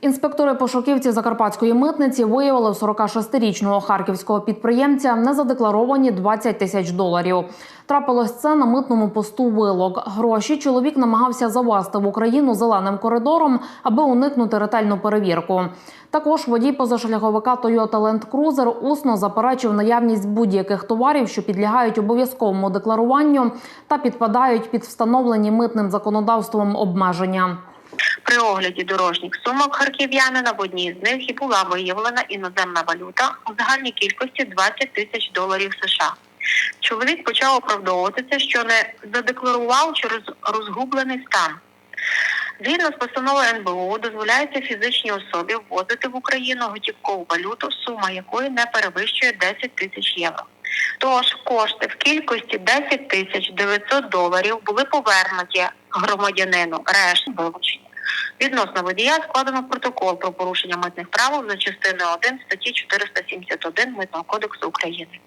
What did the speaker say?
Інспектори пошуківці Закарпатської митниці виявили у 46-річного харківського підприємця незадекларовані 20 тисяч доларів. Трапилось це на митному посту вилок. Гроші чоловік намагався завести в Україну зеленим коридором, аби уникнути ретельну перевірку. Також водій позашляховика Toyota Land Cruiser усно заперечив наявність будь-яких товарів, що підлягають обов'язковому декларуванню та підпадають під встановлені митним законодавством обмеження. При огляді дорожніх сумок харків'янина в одній з них і була виявлена іноземна валюта у загальній кількості 20 тисяч доларів США. Чоловік почав оправдовуватися, що не задекларував через розгублений стан. Згідно з постановою НБУ дозволяється фізичній особі ввозити в Україну готівкову валюту, сума якої не перевищує 10 тисяч євро. Тож кошти в кількості 10 тисяч 900 доларів були повернуті громадянину, решта вилучені. Відносно водія складено протокол про порушення митних правил за частиною 1 статті 471 Митного кодексу України.